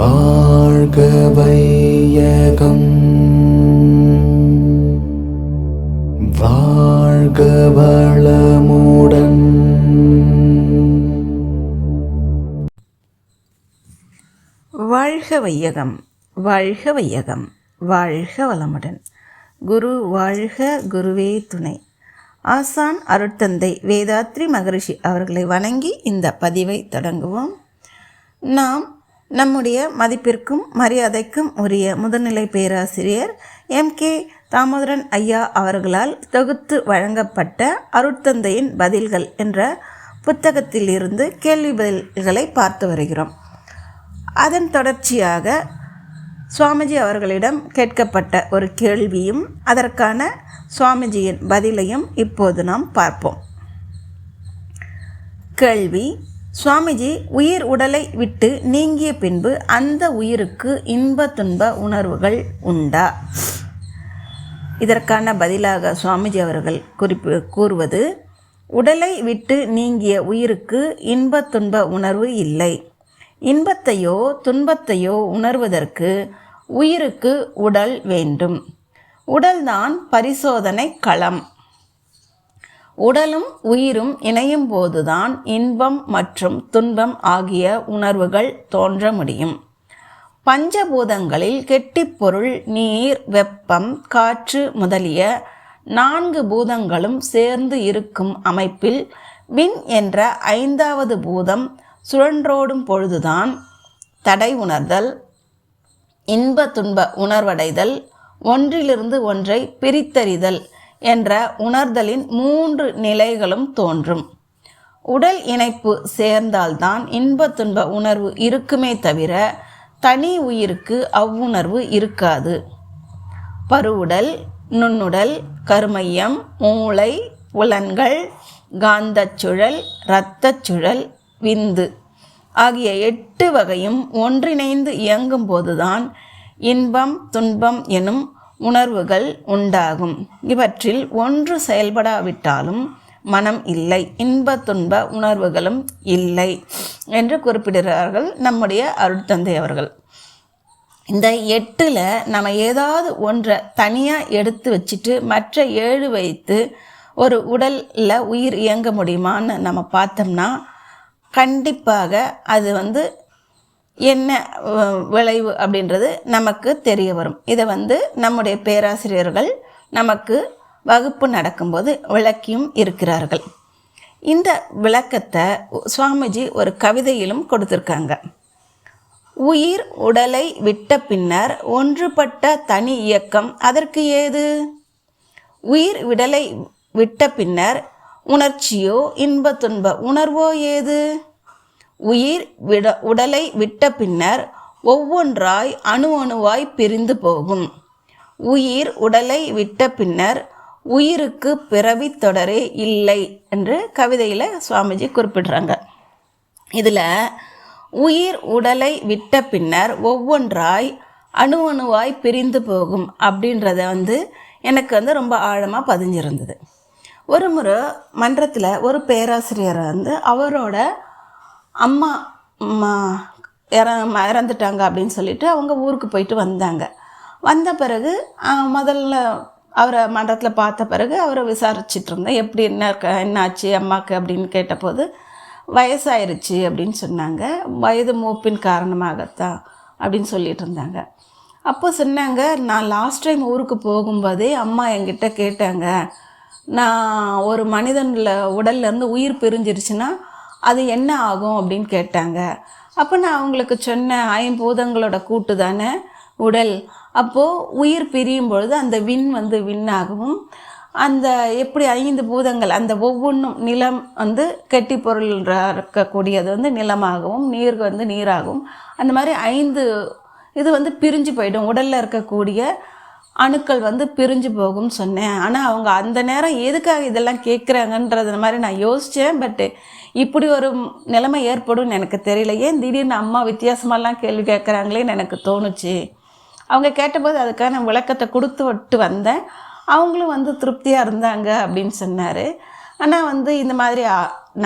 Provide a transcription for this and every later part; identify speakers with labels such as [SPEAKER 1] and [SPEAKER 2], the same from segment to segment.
[SPEAKER 1] வாழ்க வையகம் வாழ்க வளமுடன்
[SPEAKER 2] வாழ்க வையகம் வாழ்க வையகம் வாழ்க வளமுடன் குரு வாழ்க குருவே துணை. ஆசான் அருட்தந்தை வேதாத்ரி மகரிஷி அவர்களை வணங்கி இந்த பதிவை தொடங்குவோம். நாம் நம்முடைய மதிப்பிற்கும் மரியாதைக்கும் உரிய முதுநிலை பேராசிரியர் எம் கே தாமோதரன் ஐயா அவர்களால் தொகுத்து வழங்கப்பட்ட அருட்தந்தையின் பதில்கள் என்ற புத்தகத்திலிருந்து கேள்வி பதில்களை பார்த்து வருகிறோம். அதன் தொடர்ச்சியாக சுவாமிஜி அவர்களிடம் கேட்கப்பட்ட ஒரு கேள்வியும் அதற்கான சுவாமிஜியின் பதிலையும் இப்போது நாம் பார்ப்போம். கேள்வி சுவாமிஜி உயிர் உடலை விட்டு நீங்கிய பின்பு அந்த உயிருக்கு இன்ப துன்ப உணர்வுகள் உண்டா? இதற்கான பதிலாக சுவாமிஜி அவர்கள் குறிப்பு கூறுவது உடலை விட்டு நீங்கிய உயிருக்கு இன்ப துன்ப உணர்வு இல்லை. இன்பத்தையோ துன்பத்தையோ உணர்வதற்கு உயிருக்கு உடல் வேண்டும். உடல்தான் பரிசோதனை களம். உடலும் உயிரும் இணையும் போதுதான் இன்பம் மற்றும் துன்பம் ஆகிய உணர்வுகள் தோன்ற முடியும். பஞ்சபூதங்களில் கெட்டிப்பொருள் நீர் வெப்பம் காற்று முதலிய நான்கு பூதங்களும் சேர்ந்து இருக்கும் அமைப்பில் விண் என்ற ஐந்தாவது பூதம் சுழன்றோடும் பொழுதுதான் தடை உணர்தல் இன்ப துன்ப உணர்வடைதல் ஒன்றிலிருந்து ஒன்றை பிரித்தறிதல் என்ற உணர்தலின் மூன்று நிலைகளும் தோன்றும். உடல் இணைப்பு சேர்ந்தால்தான் இன்ப துன்ப உணர்வு இருக்குமே தவிர தனி உயிருக்கு அவ்வுணர்வு இருக்காது. பருவுடல் நுண்ணுடல் கருமையம் மூளை புலன்கள் காந்தச் சுழல் சுழல் விந்து ஆகிய எட்டு வகையும் ஒன்றிணைந்து இயங்கும்போதுதான் இன்பம் துன்பம் எனும் உணர்வுகள் உண்டாகும். இவற்றில் ஒன்று செயல்படாவிட்டாலும் மனம் இல்லை. இன்ப துன்ப உணர்வுகளும் இல்லை என்று குறிப்பிடுகிறார்கள் நம்முடைய அருட்தந்தை அவர்கள். இந்த எட்டில் நம்ம ஏதாவது ஒன்றை தனியாக எடுத்து வச்சுட்டு மற்ற ஏழு வைத்து ஒரு உடலில் உயிர் இயங்க முடியுமான்னு நம்ம பார்த்தோம்னா கண்டிப்பாக அது வந்து என்ன விளைவு அப்படின்றது நமக்கு தெரிய வரும். இதை வந்து நம்முடைய பேராசிரியர்கள் நமக்கு வகுப்பு நடக்கும்போது விளக்கியும் இருக்கிறார்கள். இந்த விளக்கத்தை சுவாமிஜி ஒரு கவிதையிலும் கொடுத்துருக்காங்க. உயிர் உடலை விட்ட பின்னர் ஒன்றுபட்ட தனி இயக்கம் அதற்கு ஏது? உயிர் விடலை விட்ட பின்னர் உணர்ச்சியோ இன்ப துன்ப உணர்வோ ஏது? உயிர் விட உடலை விட்ட பின்னர் ஒவ்வொன்றாய் அணு அணுவாய் பிரிந்து போகும். உயிர் உடலை விட்ட பின்னர் உயிருக்கு பிறவி தொடரே இல்லை என்று கவிதையில் சுவாமிஜி குறிப்பிடுறாங்க. இதில் உயிர் உடலை விட்ட பின்னர் ஒவ்வொன்றாய் அணு அணுவாய் பிரிந்து போகும் அப்படின்றத வந்து எனக்கு வந்து ரொம்ப ஆழமாக பதிஞ்சிருந்தது. ஒரு முறை மன்றத்தில் ஒரு பேராசிரியர் வந்து அவரோட அம்மா ம- இற இறந்துட்டாங்க அப்படின்னு சொல்லிட்டு அவங்க ஊருக்கு போயிட்டு வந்தாங்க. வந்த பிறகு முதல்ல அவரை மன்றத்தில் பார்த்த பிறகு அவரை விசாரிச்சுட்டு இருந்தேன். எப்படி என்ன இருக்க என்னாச்சு அம்மாவுக்கு அப்படின்னு கேட்டபோது வயசாயிருச்சு அப்படின்னு சொன்னாங்க. வயது மூப்பின் காரணமாகத்தான் அப்படின்னு சொல்லிட்டு இருந்தாங்க. அப்போ சொன்னாங்க நான் லாஸ்ட் டைம் ஊருக்கு போகும்போதே அம்மா என்கிட்ட கேட்டாங்க நான் ஒரு மனிதனில் உடல்லேருந்து உயிர் பிரிஞ்சிருச்சுன்னா அது என்ன ஆகும் அப்படின்னு கேட்டாங்க. அப்போ நான் அவங்களுக்கு சொன்னேன் ஐம்பூதங்களோட கூட்டு தானே உடல். அப்போது உயிர் பிரியும் பொழுது அந்த விண் வந்து விண்ணாகவும் அந்த எப்படி ஐந்து பூதங்கள் அந்த ஒவ்வொன்றும் நிலம் வந்து கெட்டி பொருள் இருக்கக்கூடியது வந்து நிலமாகவும் நீர் வந்து நீராகவும் அந்த மாதிரி ஐந்து இது வந்து பிரிஞ்சு போயிடும். உடலில் இருக்கக்கூடிய அணுக்கள் வந்து பிரிஞ்சு போகும்னு சொன்னேன். ஆனால் அவங்க அந்த நேரம் எதுக்காக இதெல்லாம் கேட்குறாங்கன்றது மாதிரி நான் யோசித்தேன் பட்டு இப்படி ஒரு நிலைமை ஏற்படும்னு எனக்கு தெரியல. ஏன் திடீர்னு அம்மா வித்தியாசமாலாம் கேள்வி கேட்குறாங்களேன்னு எனக்கு தோணுச்சு. அவங்க கேட்டபோது அதுக்கான விளக்கத்தை கொடுத்து விட்டு வந்தேன். அவங்களும் வந்து திருப்தியாக இருந்தாங்க அப்படின்னு சொன்னார். ஆனால் வந்து இந்த மாதிரி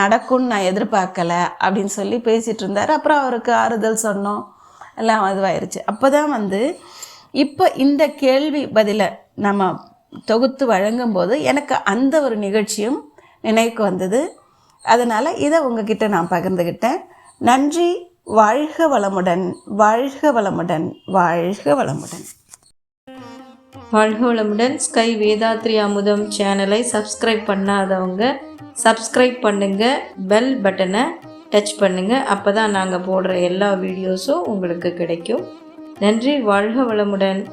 [SPEAKER 2] நடக்கும்னு நான் எதிர்பார்க்கல அப்படின்னு சொல்லி பேசிகிட்டு இருந்தார். அப்புறம் அவருக்கு ஆறுதல் சொன்னோம். எல்லாம் இதுவாயிருச்சு அப்போ தான் வந்து இப்போ இந்த கேள்வி பதிலை நம்ம தொகுத்து வழங்கும்போது எனக்கு அந்த ஒரு நிகழ்ச்சியும் நினைவுக்கு வந்தது. அதனால் இதை உங்ககிட்ட நான் பகிர்ந்துக்கிட்டேன் நன்றி வாழ்க வளமுடன் வாழ்க வளமுடன் வாழ்க வளமுடன்.
[SPEAKER 3] வாழ்க வளமுடன். ஸ்கை வேதாத்ரி அமுதம் சேனலை சப்ஸ்கிரைப் பண்ணாதவங்க சப்ஸ்கிரைப் பண்ணுங்கள் பெல் பட்டனை டச் பண்ணுங்கள் அப்போ தான் நாங்கள் போடுற எல்லா வீடியோஸும் உங்களுக்கு கிடைக்கும். நன்றி வாழ்க வளமுடன்.